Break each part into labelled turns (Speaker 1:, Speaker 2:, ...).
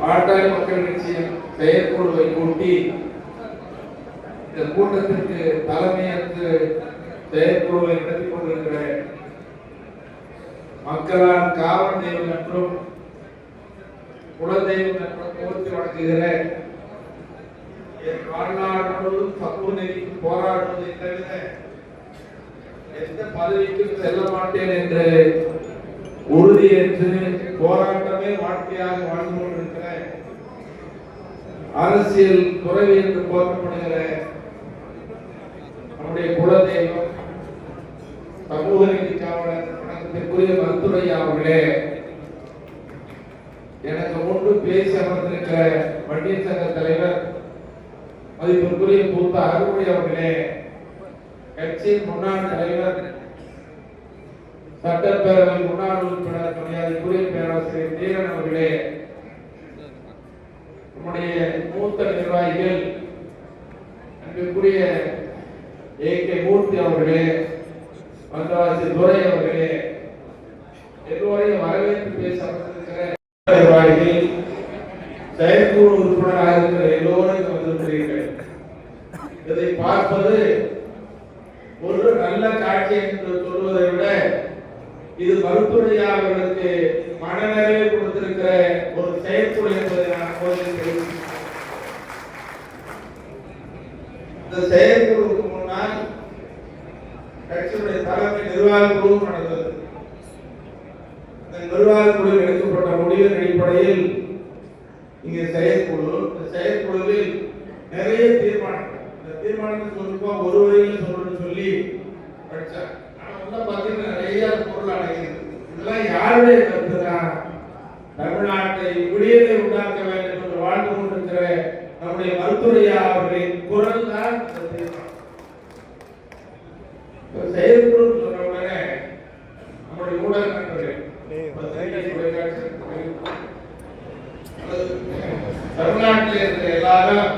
Speaker 1: பாட்டாளி மக்கள் கட்சியின் செயற்குழுவை கூட்டி இந்த கூட்டத்திற்கு தலைமையேற்று செயற்குழுவை நடத்தி கொண்டிருக்கிற மக்களால் காவல் தெய்வம் என்றும் குலதெய்வம் என்றும் போற்றி வழங்குகிற என் வாழ்நாள் முழுவதும் சமூக நெறிக்கு போராடுவதை தவிர எந்த பதவிக்கும் செல்ல மாட்டேன் என்று உறுதியேற்று போராட்டமே வாழ்க்கையாக வாழ்ந்து அரசியல் துறவி என்று போற்றப்படுகிற நம்முடைய குலதெய்வம் சமூக நீதி காவலர் வணக்கத்திற்குரிய மருத்துவரையா அவர்களே எனக்கு முன்பு பேசி அமர்ந்திருக்கிற வண்டியர் சங்க தலைவர் மதிப்பிற்குரிய பூத்த அருள்மொழி அவர்களே கட்சியின் முன்னாள் தலைவர் சட்டப்பேரவை முன்னாள் உறுப்பினர் மரியாதைக்குரிய பேராசிரியர் தீரன் அவர்களே நம்முடைய மூத்த நிர்வாகிகள் அன்புக்குரிய ஏ கே மூர்த்தி அவர்களே வந்தவாசி துரை அவர்களே எல்லோரையும் வரவேற்று பேச நிர்வாகிகள் செயற்குழு உறுப்பினராக இருக்கிற எல்லோரும் வந்திருக்கிறீர்கள் இதை பார்ப்பது ஒரு நல்ல காட்சி என்று சொல்வதை விட இது மருத்துவர்களுக்கு மனநிறைவு கொடுத்திருக்கிற ஒரு செயற்குழு என்பதை நான் அப்போது இந்த செயற்குழுவுக்கு முன்னால் கட்சியுடைய தலைமை நிர்வாக குழு நடந்தது. இந்த நிர்வாக குழுவில் எடுக்கப்பட்ட முடிவின் அடிப்படையில் இங்கே செயற்குழு இந்த செயற்குழுவில் நிறைய தீர்மானம் இந்த தீர்மானத்தை சொல்லுப்பா ஒரு வரையில் சொல்லணும்னு சொல்லி படிச்சேன் ஆனா பார்த்தீங்கன்னா நிறைய பொருள் அடங்கியிருக்கு. இதெல்லாம் யாருடைய கருத்து தமிழ்நாட்டை விடியலை உண்டாக்க வேண்டும் என்று வாழ்ந்து கொண்டிருக்கிற நம்முடைய மருத்துவரையா அவர்களின் குரல் தான் செயற்குழு சொன்ன உடனே நம்முடைய ஊடக நண்பர்கள் பத்திரிகை, தொலைக்காட்சி அல்லது தமிழ்நாட்டில் இருக்கிற எல்லாரும்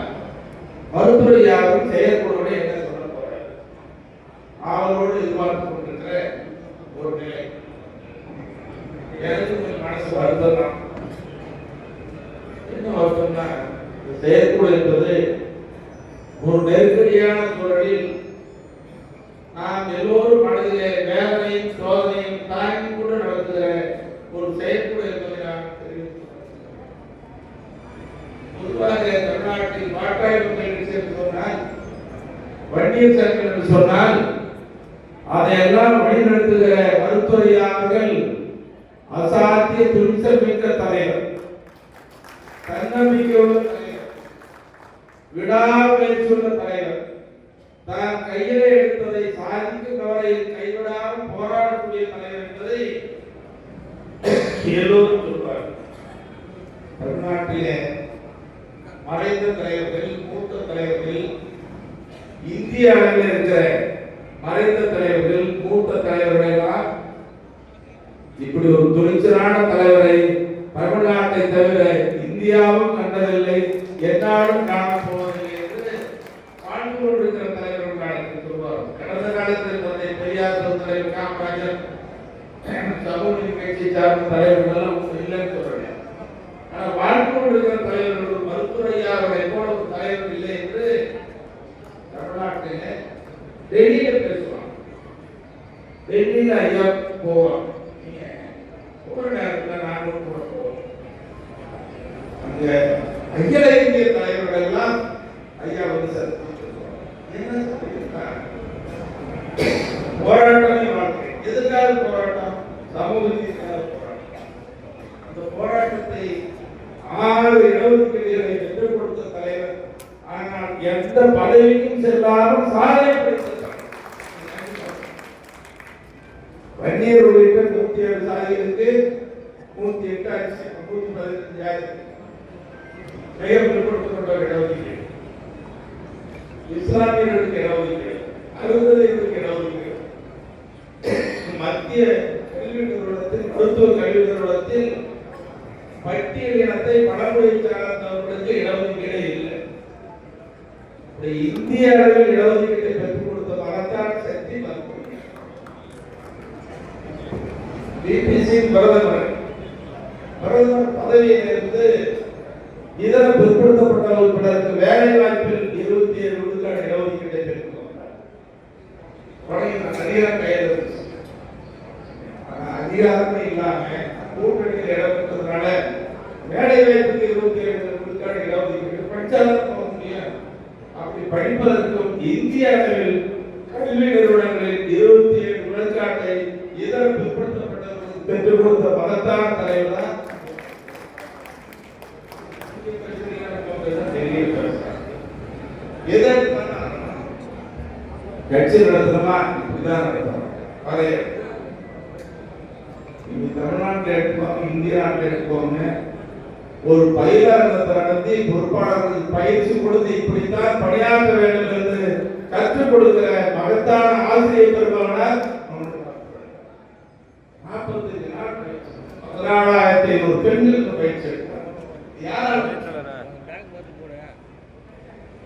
Speaker 1: மருத்துவ யாரும் செயற்குழுவோட என்ன சொல்ல போறாரு அவரோடு எதிர்பார்த்து கொண்டிருக்கிற ஒரு கொஞ்சம் மனசு வருத்தம் என்ன வருத்தம்னா செயற்குழு என்பது ஒரு நெருக்கடியான சூழலில் நாம் எல்லோரும் மனதிலே வேதனையும் சோதனையும் தாங்கி கொண்டு நடத்துகிற ஒரு செயற்குழு என்பதை நான் பொதுவாக தமிழ்நாட்டில் பாட்டாளி மக்கள் என்று சொன்னால் வன்னியர் சங்கம் என்று சொன்னால் அதையெல்லாம் வழிநடத்த மருத்துவர்கள் அசாத்திய துணிச்சல் மிக்க தலைவர். தன்னம்பிக்கையுள்ள தலைவர். விடாமுயற்சியுள்ள தலைவர். தான் கையிலே எடுத்ததை சாதிக்கும் கவலையில் கைவிடாமல் போராடக்கூடிய தலைவர் என்பதை எல்லோரும் சொல்வார்கள். தமிழ்நாட்டிலே மறைந்த தலைவர்கள் மூத்த தலைவர்கள் இந்திய அளவில் இருக்கிற மறைந்த தலைவர்கள் மூத்த தலைவர்கள் எல்லாம் இப்படி ஒரு துணிச்சலான தலைவரை தமிழ்நாட்டை தவிர இந்தியாவும் கண்டதில்லை என்னாலும் காணப்போவதில்லை என்று வாழ்ந்து கொண்டிருக்கிற தலைவர்கள் காலத்தில் சொல்வார். கடந்த காலத்தில் தந்தை பெரியார் தலைவர் காமராஜர் சமூக கட்சி சார்ந்த தலைவர்கள் எல்லாம் இல்லைன்னு சொல்றேன் ஆனா வாழ்ந்து கொண்டிருக்கிற தலைவர்கள் மருத்துவரையா அவரை ஒரு தலைவர் இல்லை என்று தமிழ்நாட்டிலே டெல்லியில பேசுவாங்க. டெல்லியில ஐயா போவாங்க நீங்க போற நேரத்துல நாங்களும் கூட போவோம் அங்க அகில இந்திய தலைவர்கள் எல்லாம் ஐயா வந்து சந்திச்சு என்ன சொல்லியிருக்காங்க போராட்டமே வாழ்க்கை எதுக்காக போராட்டம் சமூக நீதிக்காக போராட்டம் அந்த போராட்டத்தை ஆறு இடஒதுக்கீடுகளை பெற்றுக் கொடுத்த தலைவர் ஆனால் எந்த பதவிக்கும் செல்லாமல் சாதனை படைத்த வன்னியர் உள்ளிட்ட நூத்தி ஏழு சாதிகளுக்கு நூத்தி எட்டு அரிசி நூத்தி பதினஞ்சாயிரம் பெயர் பிற்படுத்தப்பட்ட இடஒதுக்கீடு. இஸ்லாமியர்களுக்கு இடஒதுக்கீடு. அறுபதுகளுக்கு இடஒதுக்கீடு. மத்திய கல்வி நிறுவனத்தில் மருத்துவ கல்வி நிறுவனத்தில் பட்டியல் இனத்தை பழமொழி சார்ந்தவர்களுக்கு இடஒதுக்கீடு இல்லை. இந்த இந்திய அளவில் இடஒதுக்கீட்டை பெற்றுக் கொடுத்த மகத்தான சக்தி பிபி பிபிசி பிரதமர் பிரதமர் பதவியிலிருந்து இதர பிற்படுத்தப்பட்ட வகுப்பினருக்கு வேலை வாய்ப்பில் இருபத்தி ஏழு விழுக்காடு இடஒதுக்கீட்டை பெற்றுக்கொண்டார் தொடங்கி நான் ஆனா அதிகாரமே இல்லாம கூட்டணியில் இடம் பெற்றதுனால வேலை வாய்ப்புக்கு இருபத்தி ஏழு விழுக்காடு இடஒதுக்கீடு படிச்சாலும் போக முடியும் அப்படி படிப்பதற்கும் இந்தியாவில் கல்வி நிறுவனங்களில் இருபத்தி ஏழு விழுக்காட்டை இதர பிற்படுத்தப்பட்டவர்களுக்கு பெற்றுக் கொடுத்த மகத்தான தலைவர் கட்சி நடத்தணுமா இப்படிதான் நடத்தணும் அதை தமிழ்நாட்டில் எடுப்போம் இந்தியாவில் எடுப்போம்னு ஒரு பயிலாளர் நடத்தி பொறுப்பாளர்களுக்கு பயிற்சி கொடுத்து இப்படித்தான் பணியாற்ற வேண்டும் என்று கற்றுக் கொடுக்கிற மகத்தான ஆசிரியர் பெருமானார் நாற்பத்தஞ்சு நாள் பயிற்சி பதினாலாயிரத்தி ஐநூறு பெண்களுக்கு பயிற்சி யாரால்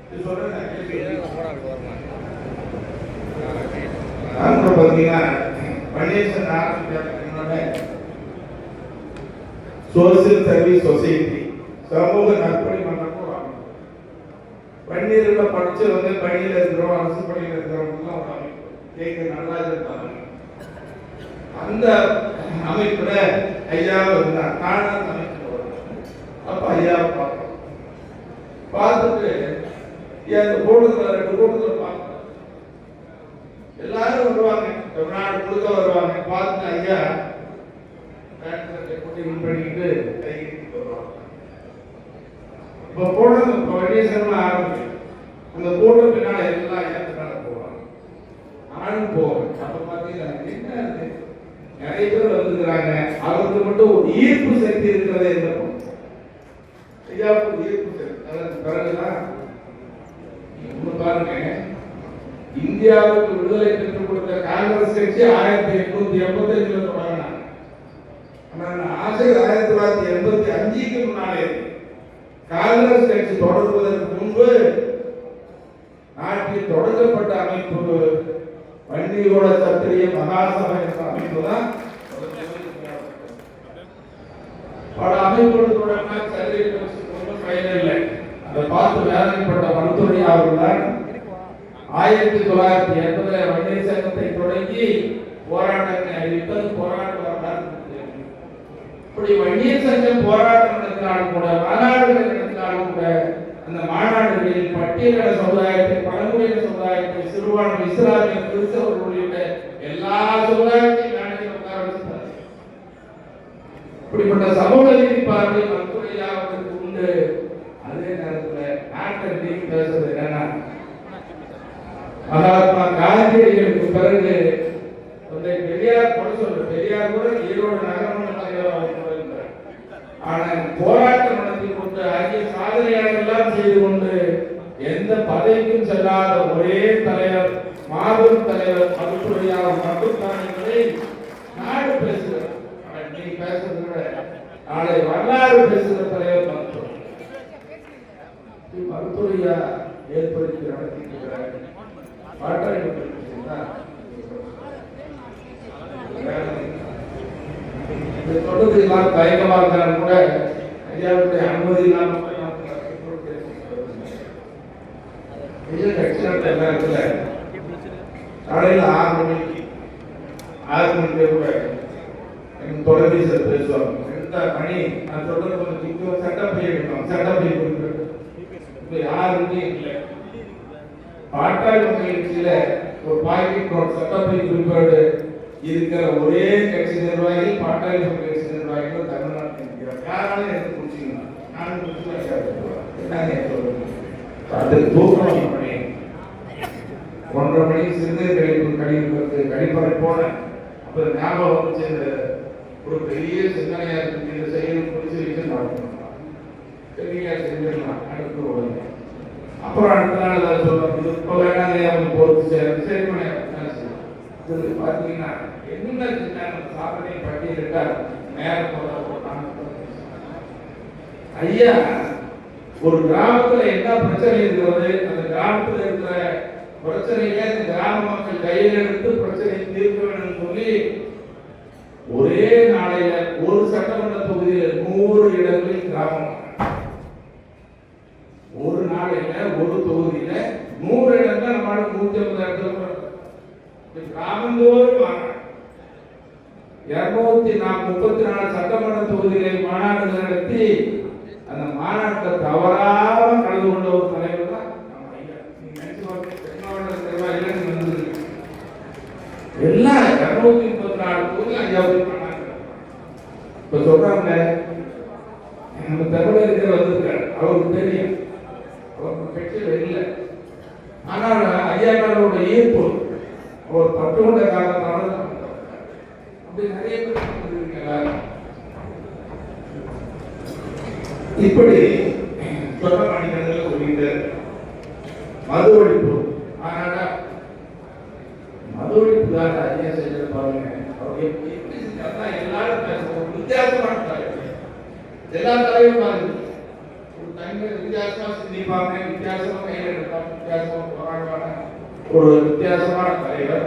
Speaker 1: இது சொல்றேன் நான் சோசியல் சர்வீஸ் சொசைட்டி. சமூக நற்பணி மன்றமும் அமைப்பு. பன்னீர்ல படிச்சு வந்து பணியில் இருக்கிறோம் அரசு பணியில் இருக்கிறவங்க ஒரு அமைப்பு. கேட்க நல்லா தலைமை அந்த அமைப்புல ஐயா இருந்தார். நான் அந்த அமைப்புல அப்ப ஐயா பார்த்தோம் பார்த்துட்டு ஐயா இந்த கூட்டத்துல ரெண்டு கூட்டத்துல பார்த்தோம் எல்லாரும் வருவாங்க. தமிழ்நாடு முழுக்க வருவாங்க. பார்த்து ஐயா போட்டு இப்போ போனது இப்போ வண்டியேஸ்வரம் ஆரம்பிச்சு அந்த கூட்டம் பின்னால் எல்லாம் இடத்துனால பின்னால போவாங்க நானும் போவேன் அப்போ பார்த்தீங்கன்னா என்ன நிறைய பேர் வந்துருக்கிறாங்க. அவருக்கு மட்டும் ஒரு ஈர்ப்பு சக்தி இருக்கிறதே இருக்கும் ஐயாவுக்கு ஈர்ப்பு சக்தி. அதற்கு பிறகுதான். ஒன்று பாருங்க இந்தியாவுக்கு விடுதலை பெற்றுக் கொடுத்த காங்கிரஸ் கட்சி ஆயிரத்தி எட்நூத்தி எண்பத்தி ஆசை ஆயிரத்தி தொள்ளாயிரத்தி எண்பத்தி அஞ்சுக்கு முன்னாலே காங்கிரஸ் கட்சி தொடங்குவதற்கு முன்பு நாட்டில் தொடங்கப்பட்ட அமைப்பு வண்டியோட சத்திரிய மகாசபை என்ற அமைப்பு தான். பல அமைப்புகள் தொடங்கினா சரி ஒன்றும் இல்லை அதை பார்த்து வேதனைப்பட்ட மருத்துவரை அவர்கள் தான் ஆயிரத்தி தொள்ளாயிரத்தி எண்பதுல வண்டிய சங்கத்தை தொடங்கி போராட்டத்தை அறிவித்தது போராட்டம் இப்படி வன்னியர் சங்கம் போராட்டம் நடத்தினாலும் கூட மாநாடுகள் நடத்தினாலும் கூட அந்த மாநாடுகளில் பட்டியல சமுதாயத்தை பழங்குடியின சமுதாயத்தை சிறுபான்மை இஸ்லாமிய கிறிஸ்தவர்கள் உள்ளிட்ட எல்லா சமுதாயத்தையும் இப்படிப்பட்ட சமூக நீதி பார்வை மருத்துவர்களுக்கு உண்டு. அதே நேரத்துல நாட்டை நீங்க பேசுறது என்னன்னா மகாத்மா காந்தியடிகளுக்கு பிறகு பெரியார் கூட சொல்ற பெரியார் கூட ஈரோடு நகரம் ஆனால் போராட்டம் நடத்தி கொண்டு அங்கே சாதனையாக செய்து கொண்டு எந்த பதவிக்கும் செல்லாத ஒரே தலைவர் மாபெரும் தலைவர் மருத்துவரையார் மட்டும்தான் என்பதை நாடு பேசுகிறார் நீ பேசுறது விட நாளை வரலாறு பேசுகிற தலைவர் மருத்துவர் மருத்துவையா ஏற்படுத்தி நடத்திக்கிறார் பாட்டாளி மக்கள் கட்சி தான் இந்த தொடர்ந்து தயக்கமாக இருந்தாலும் கூட ஐயாவுடைய அனுமதி இல்லாமல் போய் நான் இடத்துல காலையில ஆறு மணிக்கு ஆறு மணிக்கு கூட எனக்கு தொலைபேசியில் பேசுவாங்க. எந்த மணி நான் சொல்றது கொஞ்சம் நிற்கும் சட்டப்பை வேண்டும் சட்டம் கொடுக்குறது இப்போ யாருமே இல்லை. பாட்டாளி முயற்சியில் ஒரு பாக்கெட் நோட் சட்டப்பை குறிப்பாடு இருக்கிற ஒரே கட்சி நிர்வாகி பாட்டாளி முயற்சி கட்சி நிர்வாகிகள் தமிழ்நாட்டில் இருக்கிறார் யாராலும் எனக்கு பிடிச்சிக்கலாம் தூக்கம் ஒன்றரை மணிக்கு சிறுநீர் கழிப்பு கழிப்பதற்கு கழிப்பறை போனேன் அப்ப ஞாபகம் வந்துச்சு. இந்த ஒரு பெரிய சிந்தனையா இருக்கு. இந்த செயல் பிடிச்சி வச்சு பெரிய செஞ்சிடலாம் அடுத்து உடனே. அப்புறம் அடுத்த நாள் ஏதாவது இப்போ வேணாங்க அவங்க பொறுத்து சரி சரி பண்ணி பார்த்தீங்கன்னா என்ன செஞ்சாங்க சாதனை பட்டியலிட்டால் நேரம் போட்டாங்க ஐயா ஒரு கிராமத்துல என்ன பிரச்சனை இருக்கிறது? அந்த கிராமத்துல இருக்கிற பிரச்சனையில அந்த கிராம மக்கள் கையில் எடுத்து பிரச்சனையை தீர்க்க வேண்டும் சொல்லி ஒரே நாளையில ஒரு சட்டமன்ற தொகுதியில நூறு இடங்களில் கிராமம் ஒரு நாளையில ஒரு தொகுதியில நூறு இடம் தான் நம்ம நூத்தி ஐம்பது இடத்துல கிராமந்தோறும் இருநூத்தி முப்பத்தி நாலு சட்டமன்ற தொகுதிகளை மாநாடுகள் நடத்தி அந்த மாநாட்டை தவறாம கலந்து கொண்ட ஒரு தலைவர் தான் நம்ம ஐயா. நீங்க நினைச்சு பாருங்க, தென்னாவட்ட தலைவா இல்லை, நீங்க வந்திருக்கீங்க. எல்லாம் இருநூத்தி முப்பத்தி நாலு தொகுதி ஐயாவுக்கு மாநாடு இப்ப சொல்றாங்க நம்ம தமிழர்கள் வந்திருக்காரு அவருக்கு தெரியும் அவர் கட்சியில் இல்லை ஆனால் ஐயாக்களோட ஈர்ப்பு அவர் பட்டு கொண்ட காரணத்தால தான் வந்தார். அப்படி நிறைய பேர் வந்திருக்கீங்க எல்லாரும். இப்படி சொல்ல மனிதர்கள் சொல்லிட்டு மது ஒழிப்பு ஆனால் மது ஒழிப்பு தான் ஐயா செஞ்சது பாருங்க அவர் எப்படி எப்படி செஞ்சாருன்னா எல்லாரும் பேசுவோம் ஒரு வித்தியாசமான தலைவர். எல்லா தலைவரும் மாதிரி ஒரு ஒரு வித்தியாசமான தலைவர்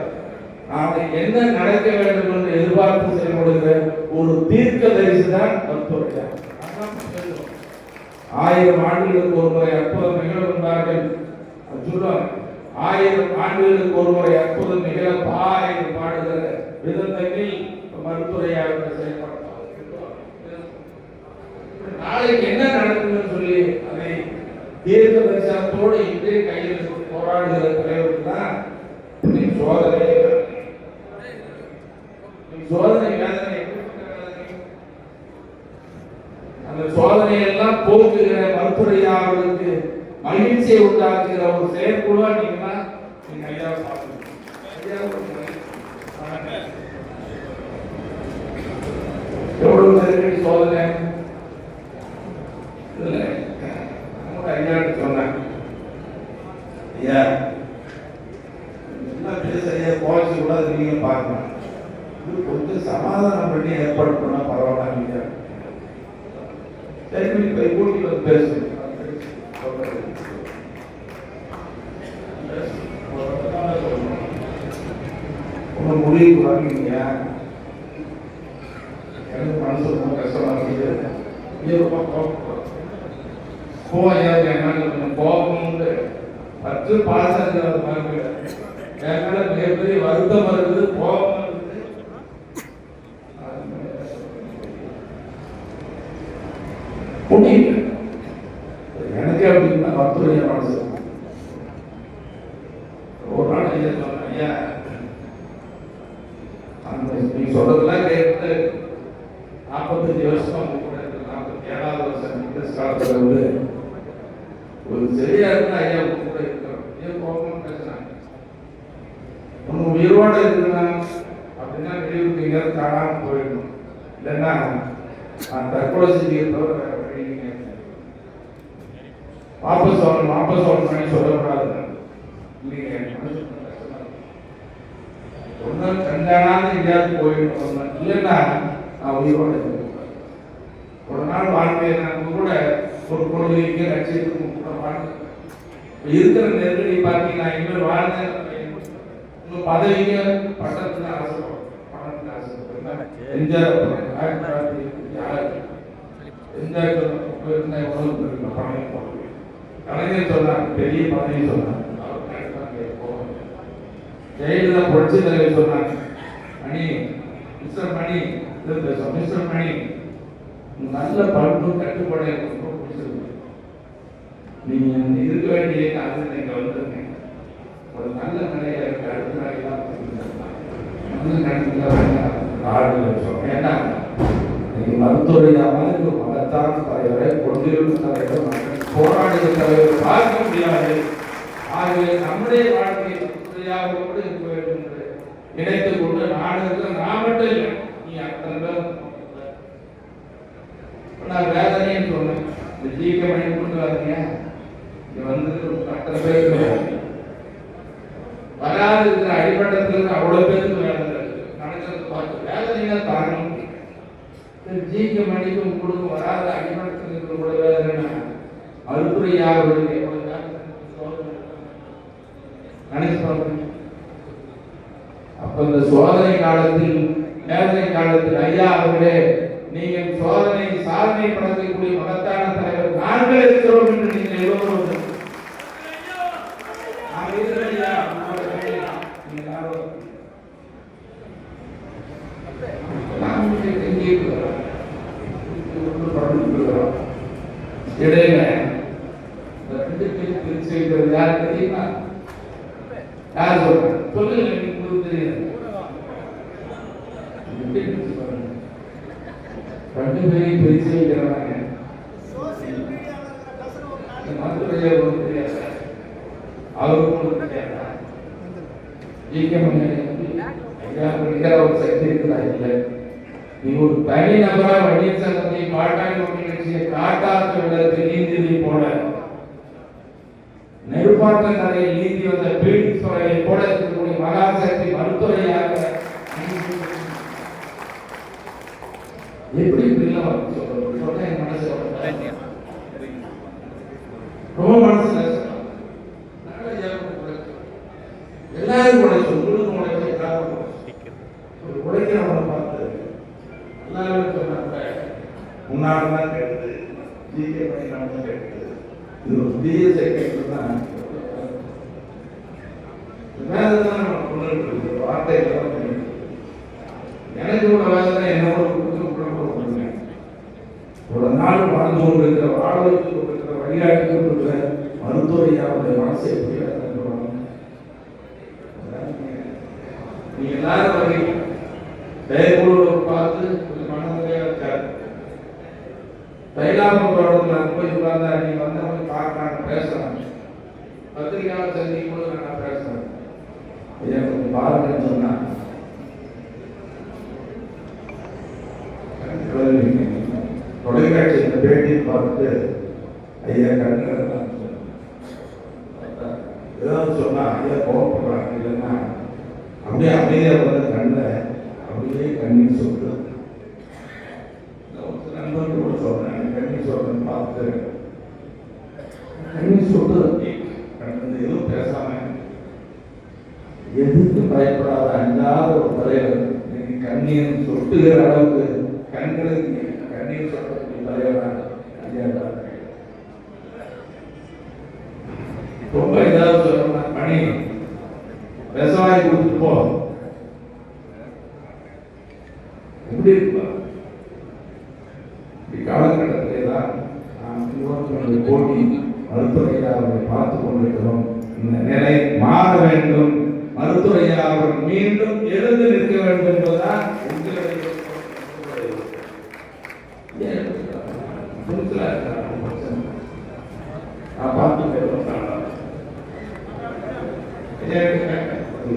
Speaker 1: நாம என்ன நடக்க வேண்டும் என்று எதிர்பார்த்து செயல்படுகிற ஒரு தீர்க்க தரிசி தான் மருத்துவர் ஆயிரம் ஆண்டுகளுக்கு ஒரு முறை அற்புதம் நிகழ வந்தார்கள் சொல்லுவாங்க. ஆயிரம் ஆண்டுகளுக்கு ஒரு முறை அற்புதம் நிகழ பாயிரம் பாடுகிற விதத்தில் மருத்துவரையாக செயல்படுத்தாங்க நாளைக்கு என்ன நடக்கும்னு சொல்லி அதை தீர்க்க தரிசனத்தோடு இன்றே கையில் போராடுகிற தலைவருக்கு தான் நீ சோதனை நீ சோதனை வேதனை அந்த சோதனை எல்லாம் போக்குகிற மருத்துவரையாளர்களுக்கு மகிழ்ச்சியை உண்டாக்குகிற ஒரு செயற்குழுவா நீங்க நீங்க ஐயா பார்க்கணும். ஐயா எவ்வளவு நெருக்கடி சோதனை ஐயாட்டு சொன்னேன் ஐயா என்ன பேச ஐயா கூட பார்க்கணும் இது கொஞ்சம் சமாதானம் பண்ணி ஏற்பாடு பண்ணா பரவாயில்ல நீங்க சரி போய் வந்து முடிவுக்கு வாங்குவீங்க எனக்கு மனசு ரொம்ப கஷ்டமா இருக்குது. இது ரொம்ப கோபம் கோவம் ஏதாவது உண்டு. பத்து மிகப்பெரிய வருத்தம் இருக்குது கோபம் முடியல எனக்கு அப்படின்னா மருத்துவ மனசு ஒரு நாள் ஐயா சொன்னேன் ஐயா அந்த நீ சொல்றதெல்லாம் கேட்டு நாற்பத்தஞ்சு வருஷம் உங்க கூட இருக்கு நாற்பத்தி ஏழாவது வருஷம் இந்த காலத்துல வந்து ஒரு சரியா இருந்தா ஐயா உங்க கூட இருக்கிறோம் ஏன் கோபம் பேசுறாங்க உன் உயிரோட இருக்கணும் அப்படின்னா வெளியூருக்கு எங்கேயாவது காணாம போயிடணும் இல்லைன்னா நான் தற்கொலை செஞ்சு தவிர வேற வழி இல்லை. வாபஸ் வரணும் வாபஸ் வரணும் பண்ணி சொல்லக்கூடாது இல்லைங்க எனக்கு மனசு ரொம்ப கஷ்டமா இருக்கு. ஒன்றும் எங்கேயாவது போயிடணும் இல்லைன்னா நான் உயிரோட ஒரு நாள் வாழ்க்கையை நான் கூட ஒரு கொள்கைக்கு லட்சியத்துக்கும் கூட வாழ்ந்தேன் இருக்கிற நெருக்கடி பார்த்து நான் இன்னொரு வாழ்ந்தேன் இன்னும் பதவிக்கு பட்டத்துக்கு ஆசைப்படுறேன் பணத்துக்கு ஆசைப்படுறேன் என்ஜாய் என்ஜாய் பணம் கலைஞர் சொன்னார் பெரிய பதவி சொன்னார் ஜெயலலிதா புரட்சி தலைவர் சொன்னாங்க மணி மிஸ்டர் மணி மிஸ்டர் மணி. நல்ல பண்பு கட்டுப்பாடு எனக்கு ரொம்ப பிடிச்சிருக்கு. நீங்க இருக்க வேண்டிய காலத்தில் நீங்க வந்திருக்கீங்க. ஒரு நல்ல நிலையில இருக்க அடுத்த நாளைக்கு நல்ல நிலையில வேண்டாம் நாடு சொல்றேன் ஏன்னா நீங்க மருத்துவரையா மகத்தான தலைவரை கொண்டிருக்கும் தலைவர் போராடிய தலைவர் பார்க்க முடியாது. ஆகவே நம்முடைய வாழ்க்கை மருத்துவரையாவோடு இருக்க வேண்டும் என்று நினைத்துக் கொண்டு நாடகத்துல நான் மட்டும் இல்லை நீ அத்தனை பேர் நான் வேதனைன்னு சொன்னேன். இந்த ஜீக்க மணி கொண்டு வரீங்க இங்க வந்து அத்தனை பேருக்கு வராது இருக்கிற அடிமட்டத்தில் அவ்வளவு பேருக்கு வேதனை இருக்கு. நடக்கிறது பார்த்து வேதனையா தாங்கணும் ஜீக்க மணிக்கு உங்களுக்கு வராத அடிமட்டத்தில் இருக்கிற கூட வேதனை மறுபுறை யாருடைய நினைச்சு பார்க்கணும் இந்த சோதனை காலத்தில் வேதனை காலத்தில் ஐயா அவர்களே நீங்கள் சோதனை சாதனை படுத்தக்கூடிய மகத்தான தலைவர் நாங்கள் இருக்கிறோம் என்று நீங்கள் எழுதுவோம் இடையில கட்சியை காட்டாற்ற விடத்து நீதியை போல நெருப்பாற்ற கதையில் நீந்தி வந்த பீடித் போல இருக்கக்கூடிய மகாசக்தி மருத்துவரையாக எப்படி இப்படிலாம் வந்து சொல்றது சொன்னா என் மனசு வருது. ரொம்ப மனசு கஷ்டம். நல்ல ஜெபம் உழைச்சு. எல்லாரும் உழைச்சு உங்களுக்கு உழைச்சு எல்லாரும் உழைச்சு. ஒரு உழைக்கிறவனை பார்த்து எல்லாரும் சொன்னாங்க முன்னாள் தான் கெடுது ஜிகே பண்ணினாலும் தான் கெடுது இது ஒரு பிஎஸ்ஐ கெடுது தான் வேலை நம்ம கொண்டு வார்த்தை எனக்கு என்னோட கொடுத்து ஒரு நாள் வாழ்ந்து கொண்டிருக்கிற வாழ கொண்டிருக்கிற வழிகாட்டி கொண்டிருக்கிற மருத்துவரையாவுடைய மனசை எப்படி நீங்க- எல்லாரும் வரீங்க செயற்குழுவை பார்த்து கொஞ்சம் மனநிலையா இருக்காரு. தைலாபுரம் நான் போய் உட்கார்ந்தா நீங்க வந்து போய் பார்க்கறாங்க பேசுறாங்க பத்திரிகையாளர் சந்திக்கும் போது நான் பேசுறேன் ஐயா கொஞ்சம் பாருங்கன்னு சொன்னா. தொலைக்காட்சி இந்த பேட்டியை பார்த்துட்டு ஐயா கண்கள் ஏதாவது சொன்னா ஐயா கோவப்படுறாங்க இல்லைன்னா அப்படியே அமைதியா வந்து கண்ணில் அப்படியே கண்ணீர் சொட்டு. நண்பர்கள் கூட சொல்றேன் கண்ணீர் சொட்டுன்னு பார்த்து கண்ணீர் சொட்டு கண்ணீர் அளவுக்கு கண்களுக்கு கண்ணீர் சொட்டக்கூடிய தலைவராக ரொம்ப ஏதாவது சொல்லணும்னா பணி விவசாயம் கொடுத்துட்டு போ. எப்படி இருப்பா இக்காலகட்டத்திலே தான் நாம் இருபத்தி கோடி மருத்துவரையா அவர்களை பார்த்து கொண்டிருக்கிறோம் இந்த நிலை மாற வேண்டும் மருத்துவரையா அவர்கள் மீண்டும் எழுந்து நிற்க வேண்டும் என்பதுதான் உங்களுடைய ஏன் புதுசுல இருக்கிறாங்க. நான் பார்த்து பேசுறேன்.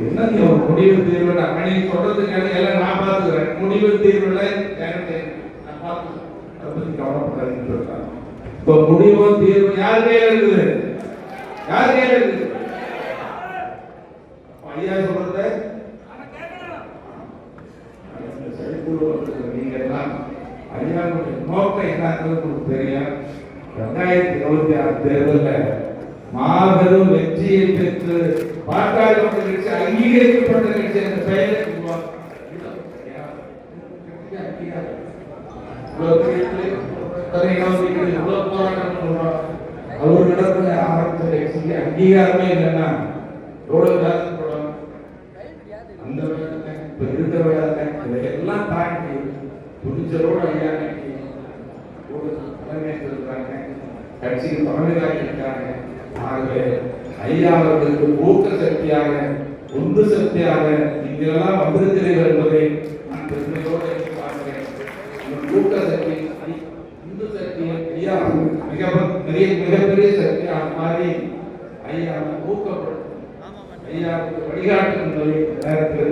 Speaker 1: என்ன நீ ஒரு முடிவு தீர்வு அணி சொல்றதுக்கு எல்லாம் நான் பார்த்துக்கிறேன் முடிவு தீர்வுல நான் பார்த்துக்கிறேன் அதை பத்தி கவலைப்படாதீங்கன்னு சொல்றாங்க இப்போ முடிவு தீர்வு யார் கையில இருக்குது? யார் கையில இருக்குது? ஐயா சொல்றத நீங்க எல்லாம் ஐயாவுடைய நோக்கம் என்னங்கிறது உங்களுக்கு தெரியும். ரெண்டாயிரத்தி இருபத்தி ஆறு தேர்தலில் மாபெரும் வெற்றியை பெற்று பாட்டாளி மக்கள் கட்சி அங்கீகரிக்கப்பட்ட கட்சி என்ற பெயர் உருவாக்கும். இதுதான் கட்சி அங்கீகாரம். இவ்வளவு இவ்வளவு போராட்டம் பண்றோம். அவர்களிடத்துல அங்கீகாரமே இல்லைன்னா எவ்வளவு வேதனைப்படும் அந்த வேதனை இப்ப இருக்கிற வேதனை இதையெல்லாம் தாண்டி துணிச்சலோடு ஐயா ஒரு தலைமையேற்றிருக்காங்க கட்சிக்கு தலைமையாக இருக்காங்க ஆகவே ஐயா அவர்களுக்கு ஊக்க சக்தியாக உந்து சக்தியாக நீங்கள் வந்திருக்கிறீர்கள் என்பதை நான் பெருமையோடு உங்கள் ஊக்க சக்தி உந்து சக்தியை ஐயா மிக பெரிய மிகப்பெரிய சக்தியாக மாறி ஐயா ஊக்கப்படுத்தும் ஐயாவுக்கு வழிகாட்டும் என்பதை இந்த நேரத்தில்